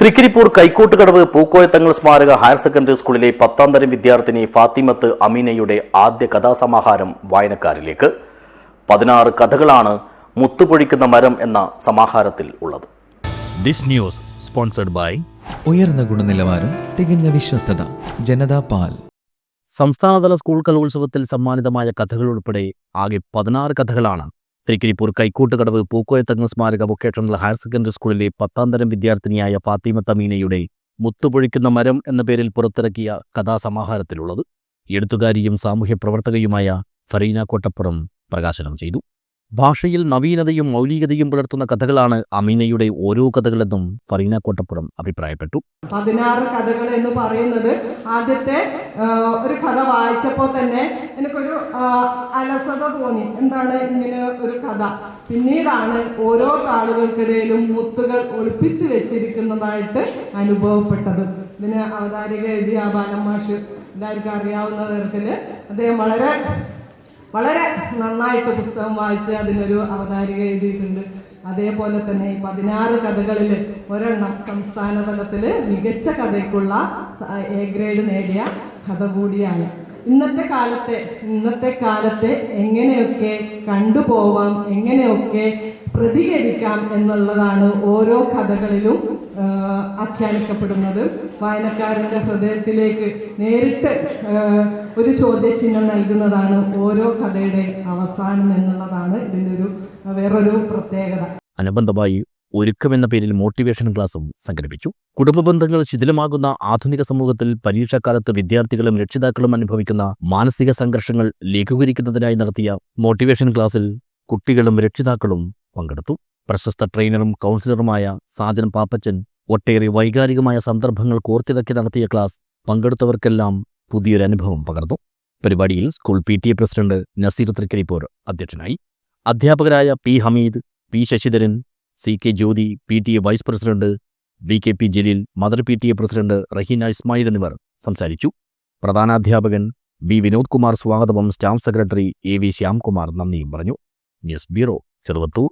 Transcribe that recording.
തൃക്കരിപ്പൂർ കൈക്കോട്ടുകടവ് പൂക്കോയത്തങ്ങൾ സ്മാരക higher secondary സ്കൂളിലെ പത്താം തരം വിദ്യാർത്ഥിനി ഫാത്തിമത്ത് അമീനയുടെ ആദ്യ കഥാസമാഹാരം വായനക്കാരിലേക്ക്. പതിനാറ് കഥകളാണ് മുത്തുപൊഴിക്കുന്ന മരം എന്ന സമാഹാരത്തിൽ ഉള്ളത്. This news sponsored by ഉയർന്ന ഗുണനിലവാരം തികഞ്ഞ വിശ്വസ്തത ജനതാ പാൽ. സംസ്ഥാനതല സ്കൂൾ കലോത്സവത്തിൽ സമ്മാനിതമായ കഥകൾ ഉൾപ്പെടെ ആകെ പതിനാറ് കഥകളാണ് തൃക്കരിപ്പൂർ കൈക്കൂട്ടുകടവ് പൂക്കോയത്തങ്ങ് സ്മാരക വൊക്കേഷണൽ ഹയർ സെക്കൻഡറി സ്കൂളിലെ പത്താം തരം വിദ്യാർത്ഥിനിയായ ഫാത്തിമ തമീനയുടെ മുത്തുപൊഴിക്കുന്ന മരം എന്ന പേരിൽ പുറത്തിറക്കിയ കഥാസമാഹാരത്തിലുള്ളത്. എഴുത്തുകാരിയും സാമൂഹ്യ പ്രവർത്തകയുമായ ഫറീന കോട്ടപ്പുറം പ്രകാശനം ചെയ്തു. ഭാഷയിൽ നവീനതയും മൗലികതയും പുലർത്തുന്ന കഥകളാണ് അമീനയുടെ ഓരോ കഥകളെന്നും ഫറീന കോട്ടപ്പുറം അഭിപ്രായപ്പെട്ടു. പതിനാറ് കഥകൾ എന്ന് പറയുന്നത് ആദ്യത്തെ ഒരു കഥ വായിച്ചപ്പോൾ തന്നെ എനിക്കൊരു അലസത തോന്നി. എന്താണ് ഇങ്ങനെ ഒരു കഥ? പിന്നീടാണ് ഓരോ കാളുകൾക്കിടയിലും മുത്തുകൾ ഒളിപ്പിച്ചു വെച്ചിരിക്കുന്നതായിട്ട് അനുഭവപ്പെട്ടത്. ഇതിന് അവതാരിക എഴുതിയ ബാലമാഷ് എല്ലാവർക്കും അറിയാവുന്ന തരത്തിൽ അദ്ദേഹം വളരെ വളരെ നന്നായിട്ട് പുസ്തകം വായിച്ച് അതിനൊരു അവതാരിക എഴുതിയിട്ടുണ്ട്. അതേപോലെ തന്നെ പതിനാറ് കഥകളിൽ ഒരെണ്ണം സംസ്ഥാന തലത്തിൽ മികച്ച കഥയ്ക്കുള്ള എ ഗ്രേഡ് നേടിയ കഥ കൂടിയാണ്. ഇന്നത്തെ കാലത്തെ ഇന്നത്തെ കാലത്തെ എങ്ങനെയൊക്കെ കണ്ടുപോവാം എങ്ങനെയൊക്കെ പ്രതികരിക്കാം എന്നുള്ളതാണ് ഓരോ കഥകളിലും ആഖ്യാനിക്കപ്പെടുന്നത് വായനക്കാരന്റെ ഹൃദയത്തിലേക്ക് നേരിട്ട് ഒരു ചോദ്യചിഹ്നം നൽകുന്നതാണ് ഓരോ കഥയുടെ അവസാനം എന്നുള്ളതാണ് ഇതിന്റെ ഒരു വേറൊരു പ്രത്യേകത. അനുബന്ധമായി ഒരുക്കം എന്ന പേരിൽ മോട്ടിവേഷൻ ക്ലാസും സംഘടിപ്പിച്ചു. കുടുംബ ബന്ധങ്ങൾ ശിഥിലമാകുന്ന ആധുനിക സമൂഹത്തിൽ പരീക്ഷാക്കാലത്ത് വിദ്യാർത്ഥികളും രക്ഷിതാക്കളും അനുഭവിക്കുന്ന മാനസിക സംഘർഷങ്ങൾ ലഘൂകരിക്കുന്നതിനായി നടത്തിയ മോട്ടിവേഷൻ ക്ലാസ്സിൽ കുട്ടികളും രക്ഷിതാക്കളും പങ്കെടുത്തു. പ്രശസ്ത ട്രെയിനറും കൗൺസിലറുമായ സാജൻ പാപ്പച്ചൻ ഒട്ടേറെ വൈകാരികമായ സന്ദർഭങ്ങൾ കോർത്തിണക്കി നടത്തിയ ക്ലാസ് പങ്കെടുത്തവർക്കെല്ലാം പുതിയൊരു അനുഭവം പകർന്നു. പരിപാടിയിൽ school P T A president Nazeer Trikaripur അധ്യക്ഷനായി. അധ്യാപകരായ P Hameed P Sasidharan C K Jyothi P T A vice president V K P Jaleel mother P T A president Raheena Ismail എന്നിവർ സംസാരിച്ചു. പ്രധാനാധ്യാപകൻ B Vinod Kumar സ്വാഗതവും staff secretary A V Shyamkumar നന്ദിയും പറഞ്ഞു. News bureau Cheruvathur.